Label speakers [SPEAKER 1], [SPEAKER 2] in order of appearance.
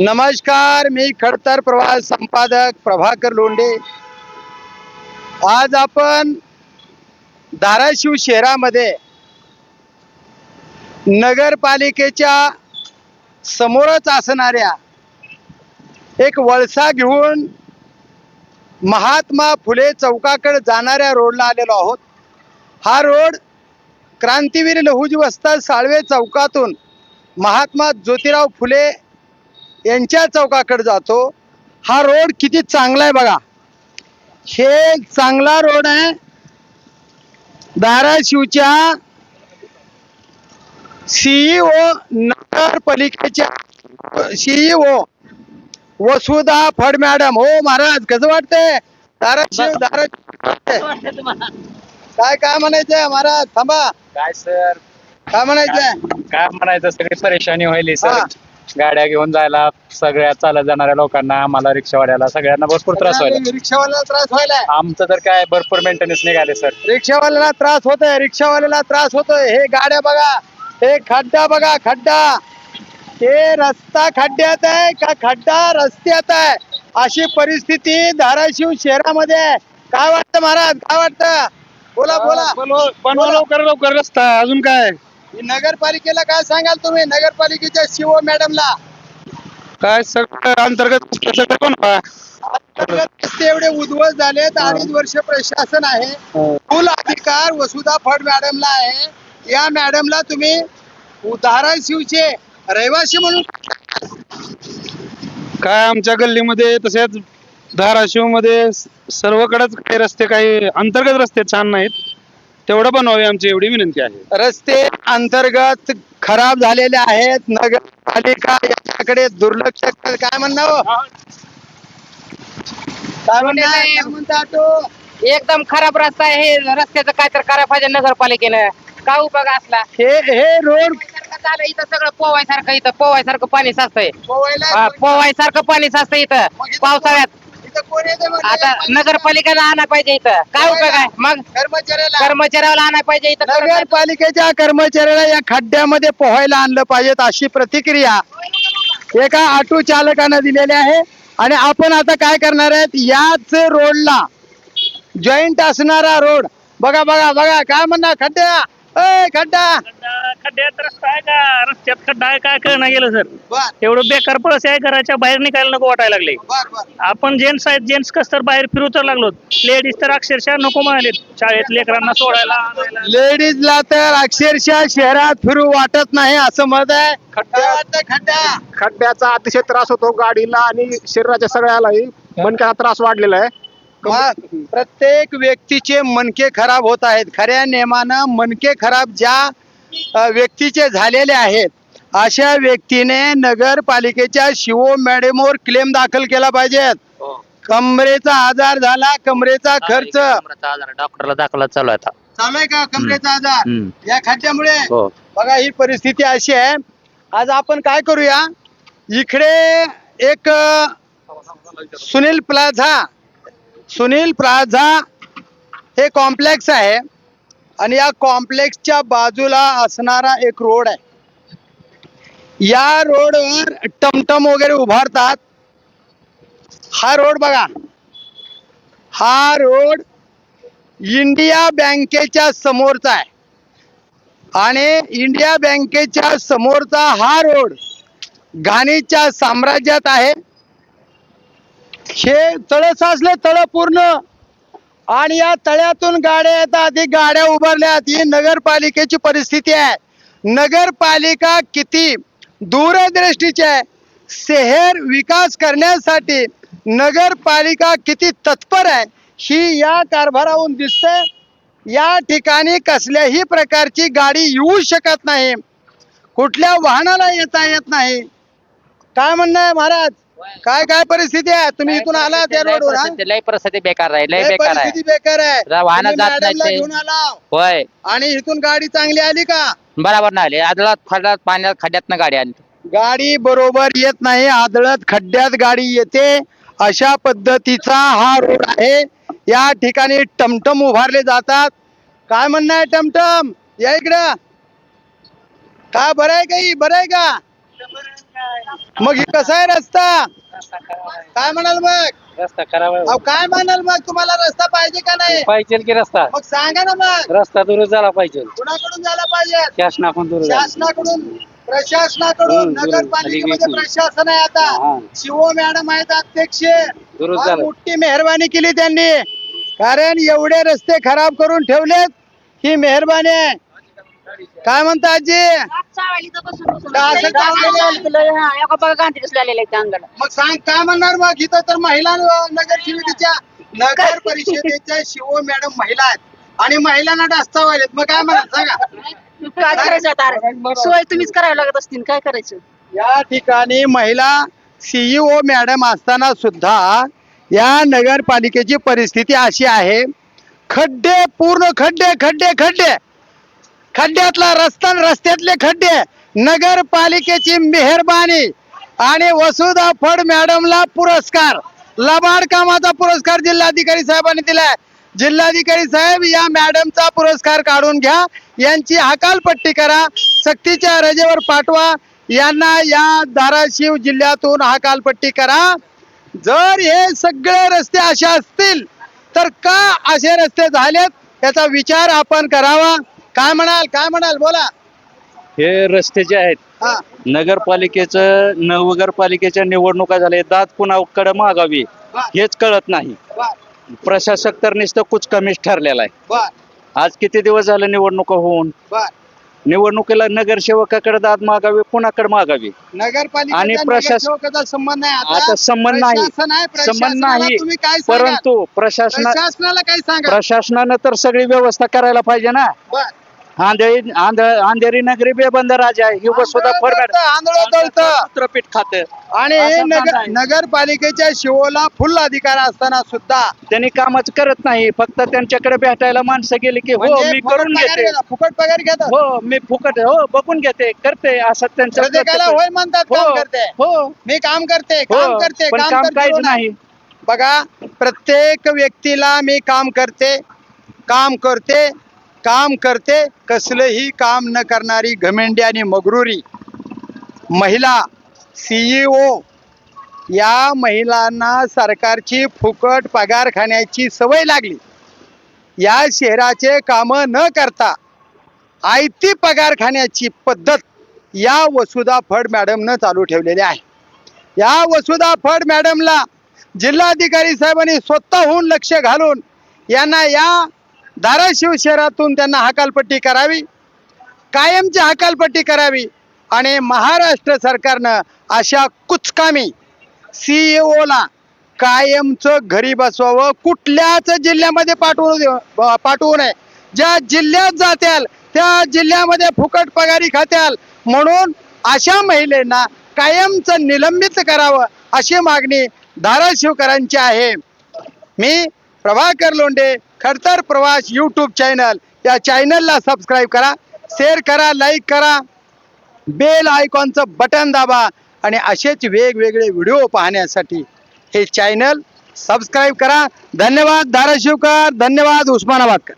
[SPEAKER 1] नमस्कार मी खडतर प्रवास संपादक प्रभाकर लोंढे. आज आपण धाराशिव शहरामध्ये नगरपालिकेच्या समोरच असणाऱ्या एक वळसा घेऊन महात्मा फुले चौकाकडे जाणाऱ्या रोडला आलेलो आहोत. हा रोड क्रांतीवीर लहुजी वस्ता साळवे चौकातून महात्मा ज्योतिराव फुले यांच्या चौकाकडे जातो. हा रोड किती चांगला आहे बघा. हे चांगला रोड आहे. धाराशिवच्या सीईओ नगरपालिकेच्या सीईओ वसुधा फड मॅडम. हो महाराज कसं वाटतंय? धाराशिव धाराशिव. काय काय म्हणायचंय महाराज? थांबा.
[SPEAKER 2] काय सर?
[SPEAKER 1] काय म्हणायचंय?
[SPEAKER 2] काय म्हणायचं? सगळी परेशानी व्हायली. सर. गाड्या घेऊन जायला सगळ्या चालत जाणाऱ्या लोकांना आम्हाला रिक्षावाल्याला सगळ्यांना भरपूर त्रास व्हायला.
[SPEAKER 1] रिक्षावाल्याला त्रास व्हायलाय.
[SPEAKER 2] आमचं तर काय भरपूर मेंटेनन्स निघाले सर
[SPEAKER 1] रिक्षावाल्याला त्रास होतोय रिक्षावाल्याला त्रास होतोय. हे गाड्या बघा हे खड्डा बघा खड्डा. हे रस्ता खड्ड्यात आहे का खड्डा रस्त्यात आहे? अशी परिस्थिती धाराशिव शहरामध्ये आहे. काय वाटतं महाराज? काय वाटतं? बोला बोला.
[SPEAKER 2] बनवा लवकर लवकर रस्ता. अजून काय?
[SPEAKER 1] नगरपालिकेला काय सांगाल तुम्ही? नगरपालिकेच्या शिव मॅडमला?
[SPEAKER 2] काय सगळं अंतर्गत सगळं बनवा
[SPEAKER 1] रस्ते एवढे उद्ध्वस्त झालेत अडीच वर्ष प्रशासन आहे. मूल अधिकार वसुधा फड मॅडमला आहे. या मॅडमला तुम्ही धाराशिवचे रहिवासी म्हणून
[SPEAKER 2] काय आमच्या गल्लीमध्ये तसेच धाराशिवमध्ये सर्वकडेच काही रस्ते काही अंतर्गत रस्ते छान नाहीत. तेवढं बनवावे आमची एवढी विनंती आहे
[SPEAKER 1] रस्ते अंतर्गत खराब झालेले आहेत नगरपालिका याच्याकडे दुर्लक्ष कर- काय म्हणणं हो? काय म्हणणं आहे? काय म्हणता ऑटो?
[SPEAKER 3] एकदम खराब रस्ता आहे हे रस्त्याचं काय तर करायला पाहिजे नगरपालिकेनं काय उपयोग असला
[SPEAKER 1] हे हे रोड
[SPEAKER 3] पोवायसारखं झालं इथं सगळं पोवायसारखं इथं पोवायसारखं पाणी साचतंय
[SPEAKER 1] पोवायला
[SPEAKER 3] हा, पोवायसारखं पाणी साचतं इथं पावसाळ्यात? आता नगरपालिकेला आणायला पाहिजे इथं. काय उपयोग आहे? मग
[SPEAKER 1] कर्मचाऱ्याला.
[SPEAKER 3] कर्मचाऱ्याला आणायला पाहिजे इथं कर्मचारी-
[SPEAKER 1] नगरपालिकेच्या कर्मचाऱ्याला या खड्ड्यामध्ये पोहायला आणलं पाहिजेत अशी प्रतिक्रिया एका ऑटो चालकानं दिलेली आहे. आणि आपण आता काय करणार आहेत? याच रोडला जॉईंट असणारा रोड. बघा बघा बघा. काय म्हणणार खड्ड्या? ए खड्डा.
[SPEAKER 4] खड्ड्यात रस्ता आहे का? रस्त्यात खड्डा आहे काय कळणं गेलं सर?
[SPEAKER 1] बर.
[SPEAKER 4] एवढं बेकार पळस आहे घराच्या बाहेर निघायला नको वाटायला लागले.
[SPEAKER 1] बर बर.
[SPEAKER 4] आपण जेंट्स आहेत जेंट्स कस तर बाहेर फिरू तर लागलो लेडीज तर अक्षरशः नको म्हणाले शाळेत लेकरांना सोडायला. आणायला.
[SPEAKER 1] लेडीजला तर अक्षरशः शहरात फिरू वाटत नाही असं मत आहे. वाटतं खड्डा?
[SPEAKER 5] खड्ड्याचा अतिशय त्रास होतो गाडीला आणि शरीराच्या सगळ्यालाही. मनक्याचा त्रास वाढलेला आहे.
[SPEAKER 1] प्रत्येक व्यक्तीचे मणके खराब होत आहेत. खऱ्या नियमानं मणके खराब ज्या व्यक्तीचे झालेले आहेत अशा व्यक्तीने नगरपालिकेच्या शिवो मॅडमवर क्लेम दाखल केला पाहिजेत कमरेचा आजार झाला कमरेचा खर्च.
[SPEAKER 3] डॉक्टरला दाखला चालू आहे
[SPEAKER 1] चालू आहे का? कमरेचा आजार. या खड्ड्यामुळे?
[SPEAKER 3] हो.
[SPEAKER 1] बघा ही परिस्थिती अशी आहे. आज आपण काय करूया? इकडे एक सुनील प्लाझा सुनील प्राझा हे कॉम्प्लेक्स आहे आणि या कॉम्प्लेक्सच्या बाजूला असणारा एक रोड आहे. या रोडवर टमटम वगैरे उभारतात. हा रोड बघा. हा रोड इंडिया बँकेच्या समोरचा आहे. आणि इंडिया बँकेच्या समोरचा हा रोड घाणीच्या साम्राज्यात आहे. हे तळ साचले तळ पूर्ण. आणि या तळ्यातून गाड्या येतात ही गाड्या उभारल्यात. ही नगरपालिकेची परिस्थिती आहे. नगरपालिका किती दूरदृष्टीची आहे. शहर विकास करण्यासाठी नगरपालिका किती तत्पर आहे ही या कारभाराहून दिसते या ठिकाणी कसल्याही प्रकारची गाडी येऊ शकत नाही. कुठल्या वाहनाला येता येत नाही. काय म्हणणं आहे महाराज? काय काय परिस्थिती आहे? तुम्ही इथून आला त्या रोडवर हा?
[SPEAKER 3] लय परिस्थिती बेकार आहे लय बेकार आहे.
[SPEAKER 1] बेकार आहे.
[SPEAKER 3] जरा वाहनं
[SPEAKER 1] तुम्ही
[SPEAKER 3] जात
[SPEAKER 1] मॅडमला
[SPEAKER 3] ते.
[SPEAKER 1] घेऊन आला
[SPEAKER 3] होय.
[SPEAKER 1] आणि इथून गाडी चांगली आली का?
[SPEAKER 3] बरोबर नाही आले. आदळात फडात पाण्यात खड्ड्यात गाडी आली.
[SPEAKER 1] गाडी बरोबर येत नाही. आदळत खड्ड्यात गाडी येते. अशा पद्धतीचा हा रोड आहे. या ठिकाणी टमटम उभारले जातात. काय म्हणणं आहे टमटम? या इकडं. काय बरं आहे काही? बरं आहे का? मग ही कसा आहे रस्ता? काय म्हणाल मग?
[SPEAKER 6] रस्ता खराब आहे.
[SPEAKER 1] अहो काय म्हणाल मग? तुम्हाला रस्ता पाहिजे का नाही?
[SPEAKER 6] पाहिजे की रस्ता?
[SPEAKER 1] मग सांगा ना मग.
[SPEAKER 6] रस्ता दुरुस्त झाला पाहिजे.
[SPEAKER 1] कुणाकडून झाला पाहिजे?
[SPEAKER 6] शासनाकडून दुरुस्त झाला.
[SPEAKER 1] शासनाकडून प्रशासनाकडून
[SPEAKER 6] हम्म.
[SPEAKER 1] नगरपालिकेमध्ये प्रशासन आहे आता.
[SPEAKER 6] हा.
[SPEAKER 1] शिवो मॅडम आहेत अध्यक्ष.
[SPEAKER 6] दुरुस्त
[SPEAKER 1] फार
[SPEAKER 6] झालं.
[SPEAKER 1] मोठी मेहरबानी केली त्यांनी. कारण एवढे रस्ते खराब करून ठेवलेत ही मेहरबानी आहे. काय म्हणता आजी? असं का
[SPEAKER 7] गांधी आलेले आहेत अंगाला
[SPEAKER 1] मग सांग काय म्हणणार मग? इथं तर महिला नगरसेविकेच्या नगर परिषदेच्या शिवो मॅडम महिला आहेत. आणि महिलांना डासताव आलेत मग काय म्हणणार सांगा.
[SPEAKER 7] काय करायचं आता? सोय तुम्हीच करावं लागत असतील. काय करायचं?
[SPEAKER 1] या ठिकाणी महिला सीईओ मॅडम असताना सुद्धा या नगरपालिकेची परिस्थिती अशी आहे. खड्डे पूर्ण खड्डे खड्डे खड्डे. खड्ड्यातला रस्ता रस्त्यातले खड्डे नगरपालिकेची मेहरबानी आणि वसुधा फड मॅडमला पुरस्कार. लबाड कामाचा पुरस्कार जिल्हाधिकारी साहेबांनी दिलाय. जिल्हाधिकारी साहेब या मॅडमचा पुरस्कार काढून घ्या. यांची हकालपट्टी करा. सक्तीच्या रजेवर पाठवा. यांना या धाराशिव जिल्ह्यातून हकालपट्टी करा. जर हे सगळे रस्ते असे असतील तर का असे रस्ते झालेत? याचा विचार आपण करावा. काय म्हणाल काय म्हणाल बोला.
[SPEAKER 6] हे रस्ते जे आहेत
[SPEAKER 1] हा.
[SPEAKER 6] नगरपालिकेचं नगरपालिकेच्या निवडणुका झाल्या दात कुणाकडे मागावी हेच कळत नाही.
[SPEAKER 1] बर
[SPEAKER 6] प्रशासक तर नुसतं कुच कमीच ठरलेला आहे.
[SPEAKER 1] बर
[SPEAKER 6] आज किती दिवस झाले निवडणुका होऊन?
[SPEAKER 1] बर
[SPEAKER 6] निवडणुकीला नगरसेवकाकडे दाद मागावी कुणाकडे मागावी?
[SPEAKER 1] नगरपालिका
[SPEAKER 6] आणि प्रशासन-
[SPEAKER 1] संबंध नाही
[SPEAKER 6] आता. संबंध नाही.
[SPEAKER 1] प्रशासन आहे,
[SPEAKER 6] संबंध
[SPEAKER 1] प्रशासनाला
[SPEAKER 6] नाही.
[SPEAKER 1] तुम्ही काय सांगाल?
[SPEAKER 6] परंतु प्रशासना
[SPEAKER 1] प्रशासनाला काय सांगा
[SPEAKER 6] प्रशासनानं तर सगळी व्यवस्था करायला पाहिजे ना.
[SPEAKER 1] बर
[SPEAKER 6] आंधळी आंध अंधेरी नगरी बेबंद राजा आहे ही वसुधा फॉर्मॅट
[SPEAKER 1] आंधळं
[SPEAKER 6] चित्रपीठ खाते.
[SPEAKER 1] आणि
[SPEAKER 6] असं
[SPEAKER 1] नगर
[SPEAKER 6] नाही.
[SPEAKER 1] नगरपालिकेच्या शिवोला फुल अधिकार असताना सुद्धा
[SPEAKER 6] त्यांनी कामच करत नाही. फक्त त्यांच्याकडे भेटायला माणसं गेली की हो
[SPEAKER 1] म्हणजे
[SPEAKER 6] मी
[SPEAKER 1] फुकट
[SPEAKER 6] करून
[SPEAKER 1] पगार
[SPEAKER 6] घेते.
[SPEAKER 1] घेतात, फुकट पगार घेतात.
[SPEAKER 6] हो मी फुकट हो बघून घेते करते असं त्यांचं
[SPEAKER 1] प्रत्येकाला
[SPEAKER 6] प्रत्येक-
[SPEAKER 1] होय म्हणतात काम
[SPEAKER 6] हो
[SPEAKER 1] करते.
[SPEAKER 6] हो.
[SPEAKER 1] मी काम करते काम
[SPEAKER 6] हो
[SPEAKER 1] करते
[SPEAKER 6] पण काम काहीच
[SPEAKER 1] आहे.
[SPEAKER 6] नाही.
[SPEAKER 1] बघा प्रत्येक व्यक्तीला मी काम करते काम करते काम करते कसलंही काम न करणारी घमेंडी आणि मगरुरी महिला सीईओ या महिलांना सरकारची फुकट पगार खाण्याची सवय लागली. या शहराचे कामं न करता आयती पगार खाण्याची पद्धत या वसुधा फड मॅडमनं चालू ठेवलेली आहे. या वसुधा फड मॅडमला जिल्हाधिकारी साहेबांनी स्वतःहून लक्ष घालून यांना या धाराशिव शहरातून त्यांना हकालपट्टी करावी कायमची हकालपट्टी करावी आणि महाराष्ट्र सरकारनं अशा कुचकामी सीईओला कायमचं घरी बसवावं कुठल्याच जिल्ह्यामध्ये पाठवू देऊ- पाठवू नये. ज्या जिल्ह्यात जात्याल त्या जिल्ह्यामध्ये फुकट पगारी खात्याल म्हणून अशा महिलेंना कायमचं निलंबित करावं अशी मागणी धाराशिवकरांची आहे. मी प्रभाकर लोंढे खडतर प्रवास यूट्यूब चॅनल या चॅनलला सबस्क्राईब करा शेअर करा लाईक करा. बेल आयकॉनचं बटन दाबा आणि असेच वेगवेगळे व्हिडिओ पाहण्यासाठी हे चॅनल सबस्क्राईब करा. धन्यवाद धाराशिवकर. धन्यवाद उस्मानाबादकर.